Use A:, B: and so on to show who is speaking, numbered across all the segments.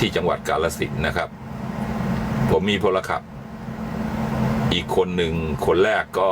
A: ที่จังหวัดกาลสินนะครับ ผมมีพลขับ อีกคนหนึ่งคนแรกก็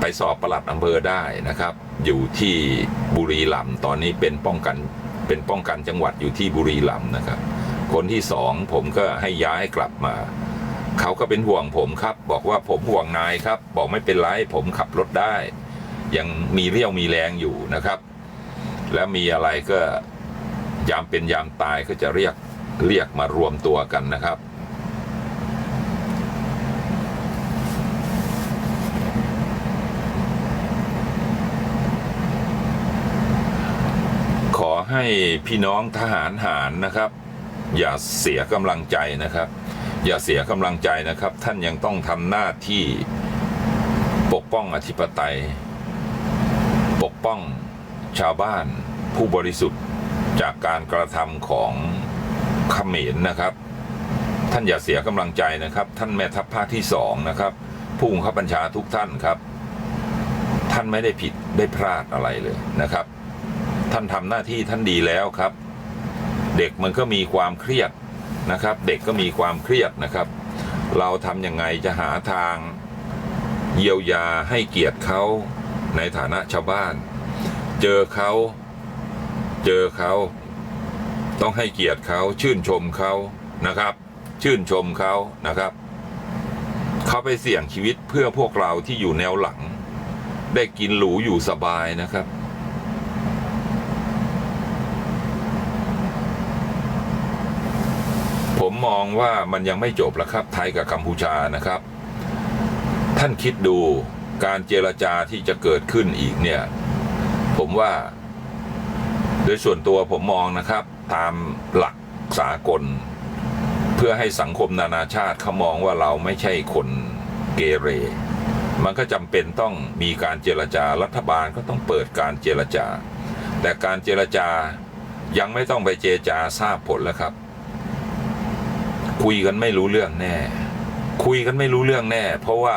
A: ไปสอบประหลัดอำเภอได้นะครับ อยู่ที่บุรีรัมย์ตอนนี้เป็นป้องกันเป็นป้องกันจังหวัดอยู่ที่บุรีรัมย์นะครับ คนที่สองผมก็ให้ย้ายกลับมา เขาก็เป็นห่วงผมครับ บอกว่าผมห่วงนายครับ บอกไม่เป็นไรผมขับรถได้ ยังมีเรี่ยวมีแรงอยู่นะครับ แล้วมีอะไรก็ ยามเป็นยามตายก็จะเรียกเรียกมารวมตัวกันนะครับ ขอให้พี่น้องทหารหารนะครับ อย่าเสียกำลังใจนะครับ อย่าเสียกำลังใจนะครับ ท่านยังต้องทำหน้าที่ปกป้องอธิปไตย ปกป้องชาวบ้านผู้บริสุทธิ์ จากการกระทำของเขมรนะครับ ท่านอย่าเสียกำลังใจนะครับ ท่านแม่ทัพภาคที่สองนะครับผู้บังคับบัญชาทุกท่านครับ ท่านไม่ได้ผิดได้พลาดอะไรเลยนะครับ ท่านทำหน้าที่ท่านดีแล้วครับ เด็กมันก็มีความเครียดนะครับ เด็กก็มีความเครียดนะครับ เราทำยังไงจะหาทางเยียวยาให้เกียรติเขาในฐานะชาวบ้าน เจอเขา เจอเขา ต้องให้เกียรติเขาชื่นชมเขานะครับ ชื่นชมเขานะครับ เขาไปเสี่ยงชีวิตเพื่อพวกเราที่อยู่แนวหลัง ได้กินหรูอยู่สบายนะครับผมมองว่ามันยังไม่จบล้วครับ ไทยกับกัมพูชานะครับ ท่านคิดดูการเจรจาที่จะเกิดขึ้นอีกเนี่ย ผมว่า โดยส่วนตัวผมมองนะครับ ตามหลักสากล เพื่อให้สังคมนานาชาติเขามองว่าเราไม่ใช่คนเกเร มันก็จำเป็นต้องมีการเจรจารัฐบาลก็ต้องเปิดการเจรจา แต่การเจรจายังไม่ต้องไปเจรจาทราบผลแล้วครับ คุยกันไม่รู้เรื่องแน่ คุยกันไม่รู้เรื่องแน่ เพราะว่า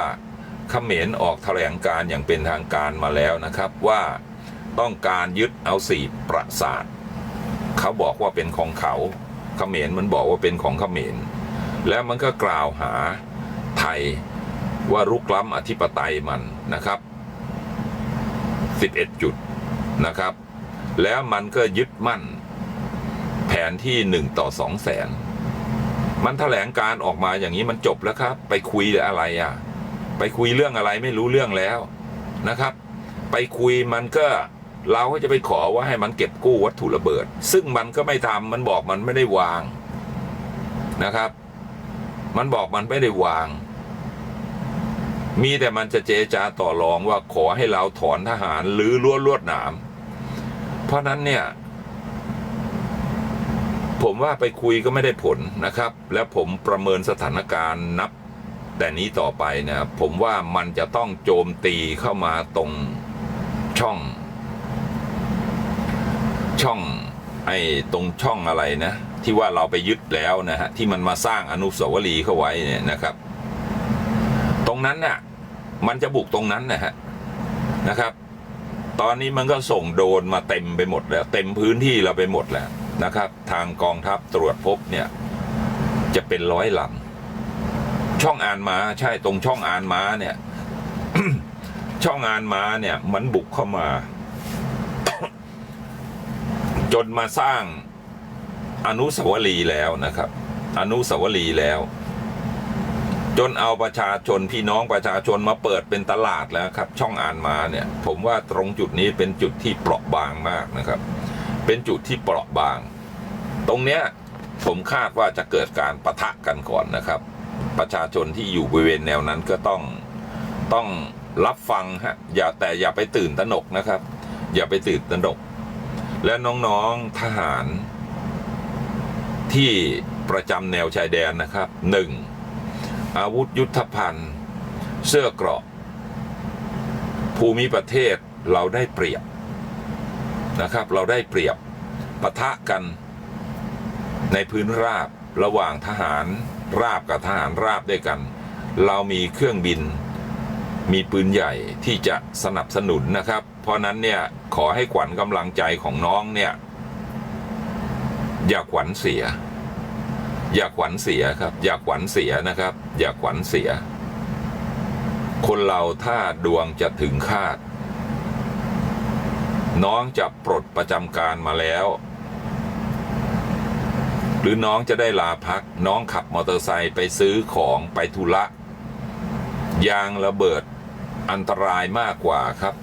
A: เขมรออกแถลงการอย่างเป็นทางการมาแล้วนะครับว่า ต้องการยึดเอาสี่ประสาทเขาบอกว่าเป็นของเขาเขมรมันบอกว่าเป็นของเขมรแล้วมันก็กล่าวหาไทยว่ารุกล้ำอธิปไตยมันนะครับ 11 จุดนะครับ แล้วมันก็ยึดมั่น แผนที่หนึ่งต่อสองแสน มันแถลงการออกมาอย่างนี้มันจบแล้วครับ ไปคุยอะไรอะ ไปคุยเรื่องอะไรไม่รู้เรื่องแล้วนะครับ ไปคุยมันก็ เราก็จะไปขอว่าให้มันเก็บกู้วัตถุระเบิด ซึ่งมันก็ไม่ทำมันบอกมันไม่ได้วางนะครับ มันบอกมันไม่ได้วาง มีแต่มันจะเจจาต่อรองว่าขอให้เราถอนทหารหรือลวดลวดหนาม เพราะนั้นเนี่ย ผมว่าไปคุยก็ไม่ได้ผลนะครับ และผมประเมินสถานการณ์นับ แต่นี้ต่อไปนะผมว่ามันจะต้องโจมตีเข้ามาตรงช่อง ช่องไอ้ตรงช่องอะไรนะ ที่ว่าเราไปยึดแล้วนะฮะที่มันมาสร้างอนุสาวรีย์เข้าไว้เนี่ยนะครับ ตรงนั้นน่ะมันจะบุกตรงนั้นนะฮะนะครับ ตอนนี้มันก็ส่งโดรนมาเต็มไปหมดแล้ว เต็มพื้นที่เราไปหมดแล้วนะครับ ทางกองทัพตรวจพบเนี่ย จะเป็นร้อยลำช่องอ่านม้าใช่ตรงช่องอ่านม้าเนี่ย ช่องอ่านม้าเนี่ย มันบุกเข้ามา จนมาสร้างอนุสาวรีย์แล้วนะครับ อนุสาวรีย์แล้ว จนเอาประชาชนพี่น้องประชาชนมาเปิดเป็นตลาดแล้วครับ ช่องอ่านมาเนี่ย ผมว่าตรงจุดนี้เป็นจุดที่เปราะบางมากนะครับ เป็นจุดที่เปราะบาง ตรงเนี้ยผมคาดว่าจะเกิดการประทะกันก่อนนะครับ ประชาชนที่อยู่บริเวณแนวนั้นก็ต้องต้องรับฟังฮะอย่าแต่อย่าไปตื่นตระหนกนะครับ อย่าไปตื่นตระหนก และน้องๆทหารที่ประจำแนวชายแดนนะครับหนึ่งอาวุธยุทธภัณฑ์ เสื้อเกราะ ภูมิประเทศเราได้เปรียบนะครับ เราได้เปรียบปะทะกันในพื้นราบระหว่างทหารราบกับทหารราบด้วยกัน เรามีเครื่องบิน มีปืนใหญ่ที่จะสนับสนุนนะครับ เพราะนั้นเนี่ยขอให้ขวัญกำลังใจของน้องเนี่ย อย่าขวัญเสีย อย่าขวัญเสียครับ อย่าขวัญเสียนะครับ อย่าขวัญเสีย คนเราถ้าดวงจะถึงคาด น้องจะปลดประจำการมาแล้ว หรือน้องจะได้ลาพัก น้องขับมอเตอร์ไซค์ไปซื้อของไปธุระยางระเบิด อันตรายมากกว่าครับ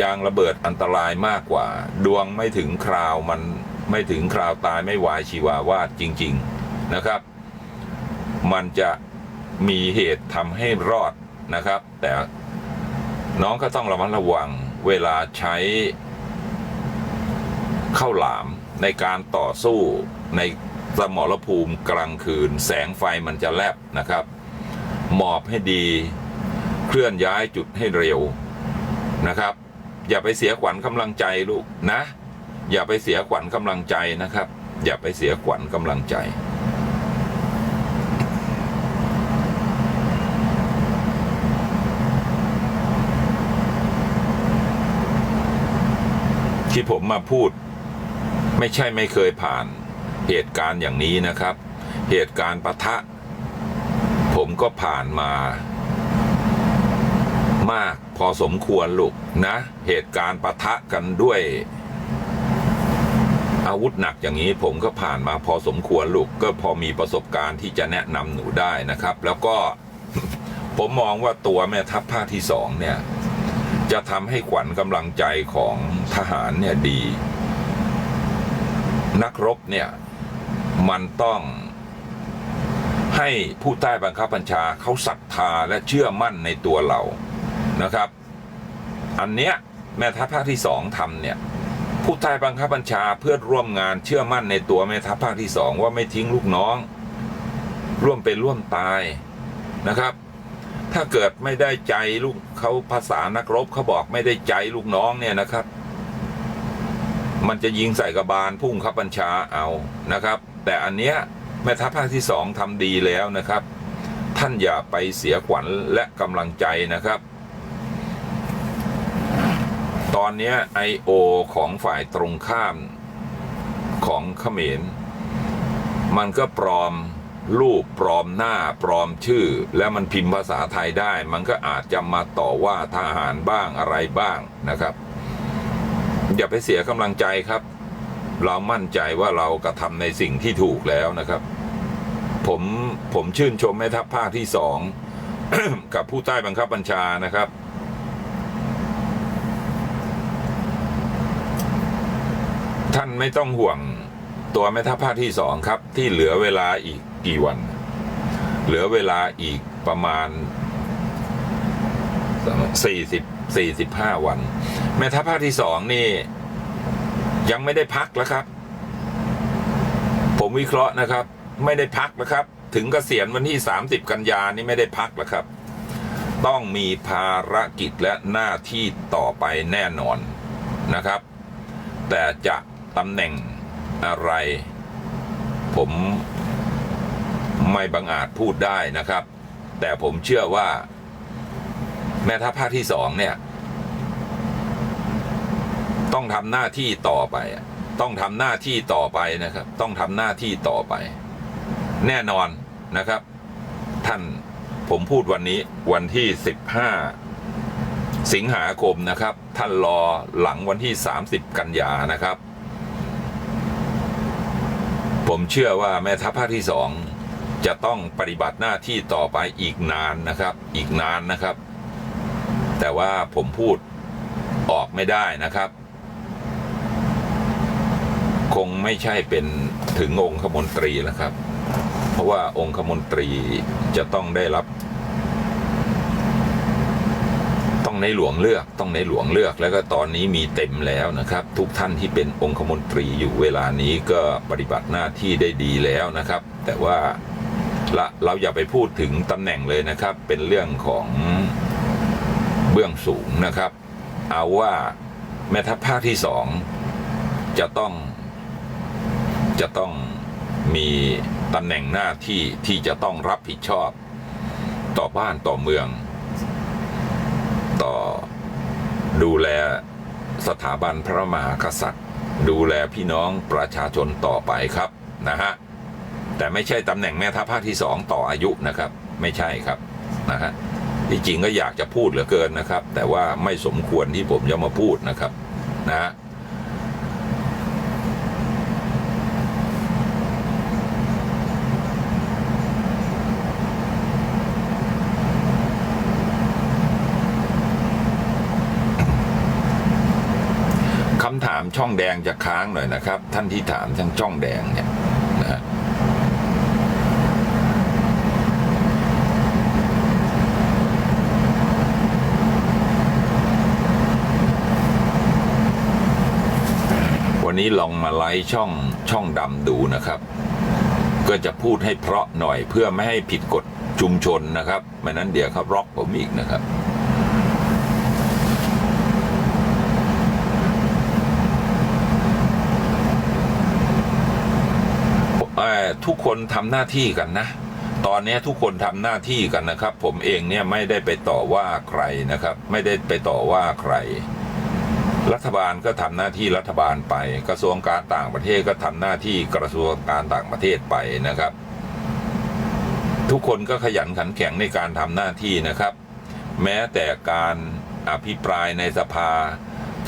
A: ยางระเบิดอันตรายมากกว่า ดวงไม่ถึงคราวมันไม่ถึงคราวตายไม่วายชีวาวาดจริง ๆนะครับ มันจะมีเหตุทำให้รอดนะครับ แต่น้องก็ต้องระมัดระวังเวลาใช้ข้าวหลามในการต่อสู้ในสมรภูมิกลางคืน แสงไฟมันจะแลบนะครับ หมอบให้ดี เคลื่อนย้ายจุดให้เร็วนะครับ อย่าไปเสียขวัญกำลังใจลูกนะ อย่าไปเสียขวัญกำลังใจนะครับ อย่าไปเสียขวัญกำลังใจที่ผมมาพูด ไม่ใช่ไม่เคยผ่านเหตุการณ์อย่างนี้นะครับ เหตุการณ์ปะทะ ผมก็ผ่านมา อสมควรลูกนะ เหตุการณ์ปะทะกันด้วย อาวุธหนักอย่างนี้ผมก็ผ่านมาพอสมควรลูกก็พอมีประสบการณ์ที่จะแนะนำหนูได้นะครับ แล้วก็ผมมองว่าตัวแม่ทัพภาคที่สองเนี่ย จะทำให้ขวัญกำลังใจของทหารเนี่ยดี นักรบเนี่ย มันต้องให้ผู้ใต้บังคับบัญชาเขาศรัทธาและเชื่อมั่นในตัวเรา นะครับ อันเนี้ยแม่ทัพภาคที่สองทำเนี่ยผู้ใต้บังคับบัญชาเพื่อนร่วมงานเชื่อมั่นในตัวแม่ทัพภาคที่สองว่าไม่ทิ้งลูกน้อง ร่วมเป็นร่วมตายนะครับ ถ้าเกิดไม่ได้ใจลูกเขาภาษานักรบเขาบอกไม่ได้ใจลูกน้องเนี่ยนะครับ มันจะยิงใส่กระบาลพุ่งขับบัญชาเอานะครับ แต่อันเนี้ยแม่ทัพภาคที่สองทำดีแล้วนะครับ ท่านอย่าไปเสียขวัญและกำลังใจนะครับ อนนี้ไอโอของฝ่ายตรงข้ามของเขมร มันก็ปลอมรูปปลอมหน้าปลอมชื่อ แล้วมันพิมพ์ภาษาไทยได้ มันก็อาจจะมาต่อว่าทหารบ้างอะไรบ้างนะครับ อย่าไปเสียกำลังใจครับ เรามั่นใจว่าเรากระทำในสิ่งที่ถูกแล้วนะครับ ผมผมชื่นชมแม่ทัพภาคที่สองกับผู้ใต้บังคับบัญชานะครับ ท่าน ไม่ต้องห่วงตัวแม่ทัพภาคที่สองครับ ที่เหลือเวลาอีกกี่วัน เหลือเวลาอีกประมาณสี่สิบสี่สิบห้าวัน แม่ทัพภาคที่สองนี่ ยังไม่ได้พักแล้วครับ ผมวิเคราะห์นะครับ ไม่ได้พักนะครับ ถึงเกษียณวันที่ 30 กันยานี่ไม่ได้พักแล้วครับ ต้องมีภารกิจและหน้าที่ต่อไปแน่นอนนะครับ แต่จะ ตำแหน่งอะไร ผมไม่บังอาจพูดได้นะครับ แต่ผมเชื่อว่า แม่ทัพภาคที่สองเนี่ย ต้องทำหน้าที่ต่อไป ต้องทำหน้าที่ต่อไปนะครับ ต้องทำหน้าที่ต่อไป แน่นอนนะครับ ท่านผมพูดวันนี้วันที่ 15 สิงหาคมนะครับ ท่านรอหลังวันที่ 30 กันยานะครับ ผมเชื่อว่าแม่ทัพภาคที่สองจะต้องปฏิบัติหน้าที่ต่อไปอีกนานนะครับ อีกนานนะครับ แต่ว่าผมพูดออกไม่ได้นะครับ คงไม่ใช่เป็นถึงองคมนตรีแล้วครับ เพราะว่าองคมนตรีจะต้องได้รับ ต้อง ในหลวงเลือกต้องในหลวงเลือกแล้วก็ตอนนี้มีเต็มแล้วนะครับ ทุกท่านที่เป็นองคมนตรีอยู่เวลานี้ก็ปฏิบัติหน้าที่ได้ดีแล้วนะครับ แต่ว่าละเราอย่าไปพูดถึงตำแหน่งเลยนะครับ เป็นเรื่องของเบื้องสูงนะครับ เอาว่าแม่ทัพภาคที่สองจะต้องจะต้องมีตำแหน่งหน้าที่ที่จะต้องรับผิดชอบต่อบ้านต่อเมือง ต่อ ดูแลสถาบันพระมหากษัตริย์ ดูแลพี่น้องประชาชนต่อไปครับนะฮะแต่ไม่ใช่ตำแหน่งแม่ทัพภาคที่สองต่ออายุนะครับ ไม่ใช่ครับนะฮะที่จริงก็อยากจะพูดเหลือเกินนะครับ แต่ว่าไม่สมควรที่ผมจะมาพูดนะครับนะฮะ คำถามช่องแดงจะค้างหน่อยนะครับ ท่านที่ถามทางช่องแดงเนี่ยนะฮะวันนี้ลองมาไลฟ์ช่องช่องดำดูนะครับ ก็จะพูดให้เพราะหน่อยเพื่อไม่ให้ผิดกฎชุมชนนะครับไม่นั้นเดี๋ยวเขาบล็อกผมอีกนะครับ เอ่อ ทุกคนทำหน้าที่กันนะ ตอนนี้ทุกคนทำหน้าที่กันนะครับ ผมเองเนี่ยไม่ได้ไปต่อว่าใครนะครับ ไม่ได้ไปต่อว่าใคร รัฐบาลก็ทำหน้าที่รัฐบาลไป กระทรวงการต่างประเทศก็ทำหน้าที่กระทรวงการต่างประเทศไปนะครับ ทุกคนก็ขยันขันแข็งในการทำหน้าที่นะครับ แม้แต่การอภิปรายในสภา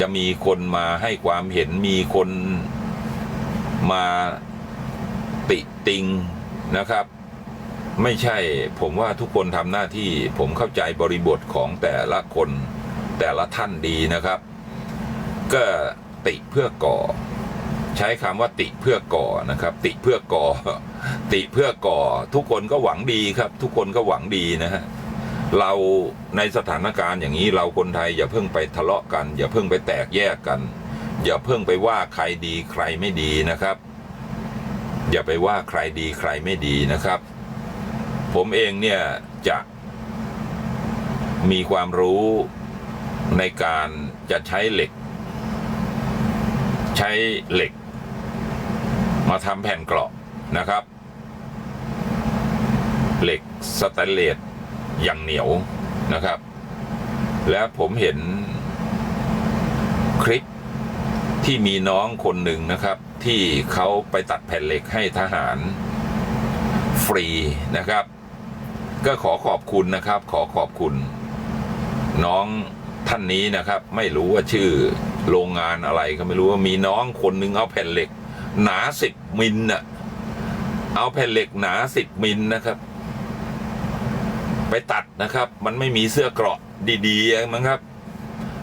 A: จะมีคนมาให้ความเห็นมีคนมา ติติงนะครับ ไม่ใช่ผมว่าทุกคนทำหน้าที่ผมเข้าใจบริบทของแต่ละคนแต่ละท่านดีนะครับ ก็ติเพื่อก่อ ใช้คำว่าติเพื่อก่อนะครับ ติเพื่อก่อ ติเพื่อก่อ ทุกคนก็หวังดีครับ ทุกคนก็หวังดีนะฮะเราในสถานการณ์อย่างนี้เราคนไทยอย่าเพิ่งไปทะเลาะกัน อย่าเพิ่งไปแตกแยกกัน อย่าเพิ่งไปว่าใครดีใครไม่ดีนะครับ อย่าไปว่าใครดีใครไม่ดีนะครับ ผมเองเนี่ยจะมีความรู้ในการจะใช้เหล็ก ใช้เหล็ก มาทำแผ่นเกราะนะครับ เหล็กสแตนเลสอย่างเหนียวนะครับ และผมเห็นคลิปที่มีน้องคนหนึ่งนะครับ ที่เขาไปตัดแผ่นเหล็กให้ทหารฟรีนะครับ ก็ขอขอบคุณนะครับ ขอขอบคุณ น้องท่านนี้นะครับ ไม่รู้ว่าชื่อโรงงานอะไรก็ไม่รู้ว่ามีน้องคนหนึ่งเอาแผ่นเหล็ก หนาสิบมิลน่ะเอาแผ่นเหล็กหนาสิบมิลนะครับ ไปตัดนะครับ มันไม่มีเสื้อเกราะดีๆมั้งครับ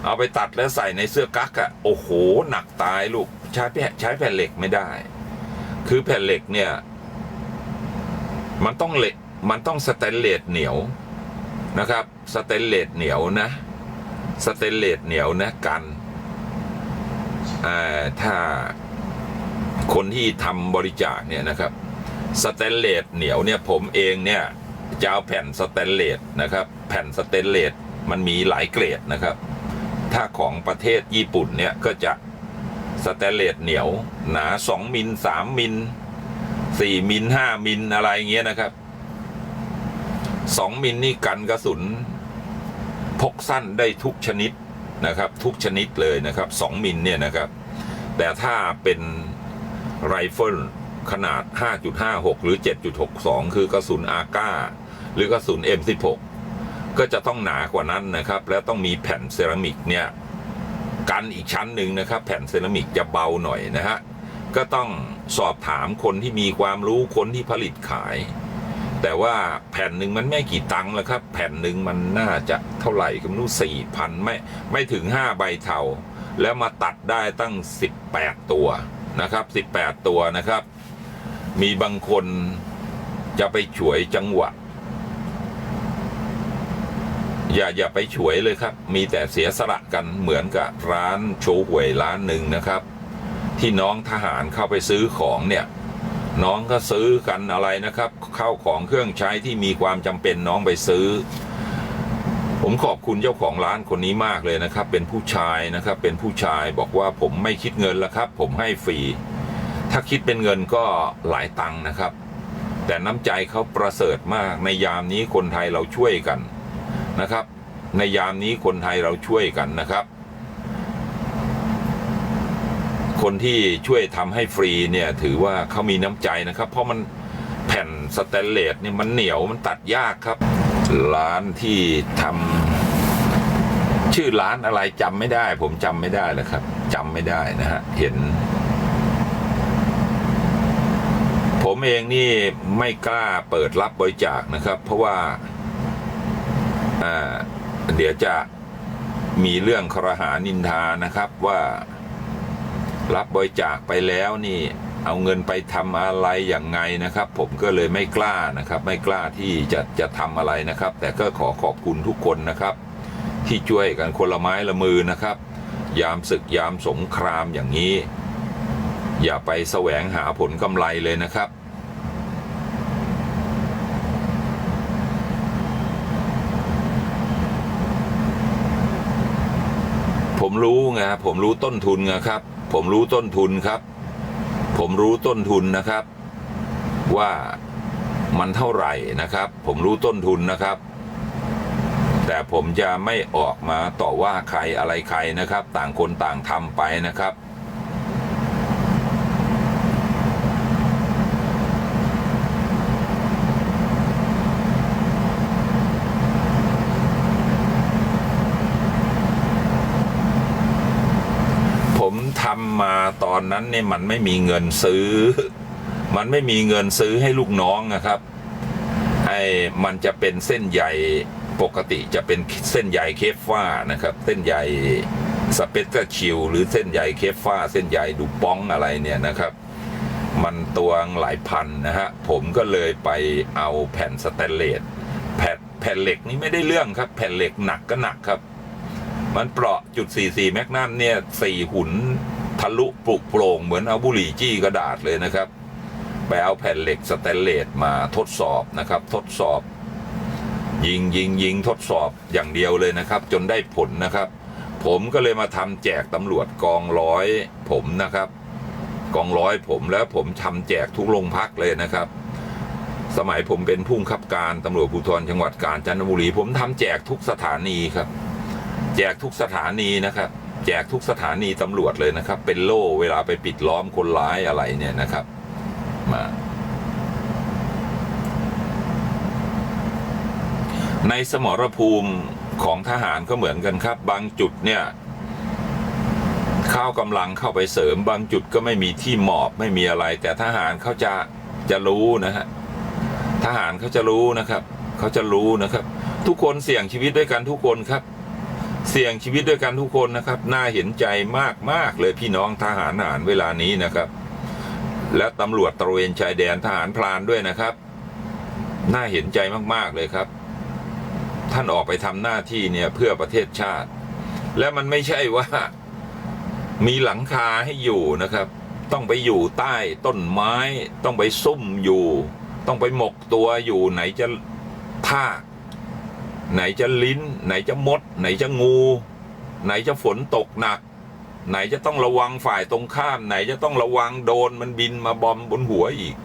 A: เอาไปตัดแล้วใส่ในเสื้อกั๊กอะโอ้โห หนักตายลูก ใช้แผ่นใช้แผ่นเหล็กไม่ได้ คือแผ่นเหล็กเนี่ย มันต้องเหล็กมันต้องสแตนเลสเหนียวนะครับ สแตนเลสเหนียวนะ สแตนเลสเหนียวนะกันถ้าคนที่ทำบริจาคเนี่ยนะครับ สแตนเลสเหนียวเนี่ยผมเองเนี่ยจะเอาแผ่นสแตนเลสนะครับ แผ่นสแตนเลสมันมีหลายเกรดนะครับ ถ้าของประเทศญี่ปุ่นเนี่ยก็จะ สแตนเลสเหนียว หนาสองมิลสามมิลสี่มิลห้ามิลอะไรเงี้ยนะครับสองมิลนี่กันกระสุน พกสั้นได้ทุกชนิดนะครับ ทุกชนิดเลยนะครับสองมิลเนี่ยนะครับ แต่ถ้าเป็นไรเฟิลขนาด 5.56 หรือ 7.62 คือกระสุนอาก้า หรือกระสุน M16 ก็จะต้องหนากว่านั้นนะครับ แล้วต้องมีแผ่นเซรามิกเนี่ย กันอีกชั้นหนึ่งนะครับ แผ่นเซรามิกจะเบาหน่อยนะฮะก็ต้องสอบถามคนที่มีความรู้คนที่ผลิตขาย แต่ว่าแผ่นหนึ่งมันไม่กี่ตังค์แล้วครับ แผ่นหนึ่งมันน่าจะเท่าไหร่ก็ไม่รู้สี่พันไม่ไม่ถึงห้าใบเทาแล้วมาตัดได้ตั้งสิบแปดตัวนะครับสิบแปดตัวนะครับ มีบางคนจะไปฉวยจังหวะ อย่าอย่าไปฉวยเลยครับ มีแต่เสียสละกันเหมือนกับร้านโชว์หวยร้านหนึ่งนะครับ ที่น้องทหารเข้าไปซื้อของเนี่ย น้องก็ซื้อกันอะไรนะครับเข้าของเครื่องใช้ที่มีความจำเป็นน้องไปซื้อ ผมขอบคุณเจ้าของร้านคนนี้มากเลยนะครับ เป็นผู้ชายนะครับ เป็นผู้ชายบอกว่าผมไม่คิดเงินแล้วครับ ผมให้ฟรีถ้าคิดเป็นเงินก็หลายตังค์นะครับ แต่น้ำใจเขาประเสริฐมากในยามนี้คนไทยเราช่วยกัน นะครับ ในยามนี้คนไทยเราช่วยกันนะครับ คนที่ช่วยทำให้ฟรีเนี่ยถือว่าเขามีน้ำใจนะครับ เพราะมันแผ่นสแตนเลสเนี่ยมันเหนียวมันตัดยากครับ ร้านที่ทำชื่อร้านอะไรจำไม่ได้ ผมจำไม่ได้แล้วครับจำไม่ได้นะฮะเห็นผมเองนี่ไม่กล้าเปิดรับบริจาคนะครับ เพราะว่า อ่าเดี๋ยวจะมีเรื่องครหานินทานะครับว่ารับบริจาคไปแล้วนี่เอาเงินไปทำอะไรอย่างไงนะครับ ผมก็เลยไม่กล้านะครับ ไม่กล้าที่จะจะทำอะไรนะครับ แต่ก็ขอขอบคุณทุกคนนะครับ ที่ช่วยกันคนละไม้ละมือนะครับ ยามศึกยามสงครามอย่างนี้ อย่าไปแสวงหาผลกำไรเลยนะครับ ผมรู้ไงผมรู้ต้นทุนไงครับ ผมรู้ต้นทุนครับ ผมรู้ต้นทุนนะครับ ว่ามันเท่าไหร่นะครับ ผมรู้ต้นทุนนะครับ แต่ผมจะไม่ออกมาต่อว่าใครอะไรใครนะครับ ต่างคนต่างทำไปนะครับ ผมทำมา ตอนนั้นเนี่ยมันไม่มีเงินซื้อ มันไม่มีเงินซื้อให้ลูกน้องนะครับไอ้มันจะเป็นเส้นใยปกติจะเป็นเส้นใยเคฟฟ้านะครับ เส้นใยสเปเตอร์ชิลหรือเส้นใยเคฟฟ้า เส้นใยดูป้องอะไรเนี่ยนะครับ มันตัวหลายพันนะฮะ ผมก็เลยไปเอาแผ่นสแตนเลสแผ่นแผ่นเหล็กนี่ไม่ได้เรื่องครับ แผ่นเหล็กหนักก็หนักครับ มันเปราะจุด44แมกนัมเนี่ยสี่หุน ทะลุปลุกโปร่งเหมือนเอาบุหรี่จี้กระดาษเลยนะครับ ไปเอาแผ่นเหล็กสแตนเลสมาทดสอบนะครับ ทดสอบ ยิงยิงยิงทดสอบอย่างเดียวเลยนะครับ จนได้ผลนะครับ ผมก็เลยมาทำแจกตำรวจกองร้อยผมนะครับ กองร้อยผมแล้วผมทำแจกทุกโรงพักเลยนะครับสมัยผมเป็นผู้บังคับการตำรวจภูธรจังหวัดกาญจนบุรี ผมทำแจกทุกสถานีครับ แจกทุกสถานีนะครับ แจกทุกสถานีตำรวจเลยนะครับ เป็นโล่เวลาไปปิดล้อมคนร้ายอะไรเนี่ยนะครับ มาในสมรภูมิของทหารก็เหมือนกันครับ บางจุดเนี่ยเข้ากำลังเข้าไปเสริม บางจุดก็ไม่มีที่หมอบไม่มีอะไร แต่ทหารเขาจะจะรู้นะฮะทหารเขาจะรู้นะครับ เขาจะรู้นะครับ ทุกคนเสี่ยงชีวิตด้วยกันทุกคนครับ เสี่ยงชีวิตด้วยกันทุกคนนะครับ น่าเห็นใจมากมากๆเลยพี่น้องทหารทหารเวลานี้นะครับ และตำรวจตระเวนชายแดนทหารพรานด้วยนะครับ น่าเห็นใจมากๆเลยครับ ท่านออกไปทำหน้าที่เนี่ยเพื่อประเทศชาติ และมันไม่ใช่ว่า มีหลังคาให้อยู่นะครับ ต้องไปอยู่ใต้ต้นไม้ ต้องไปซุ่มอยู่ ต้องไปหมกตัวอยู่ไหนจะทาก ไหนจะลิ้น ไหนจะมด ไหนจะงู ไหนจะฝนตกหนัก ไหนจะต้องระวังฝ่ายตรงข้าม ไหนจะต้องระวังโดนมันบินมาบอมบนหัวอีก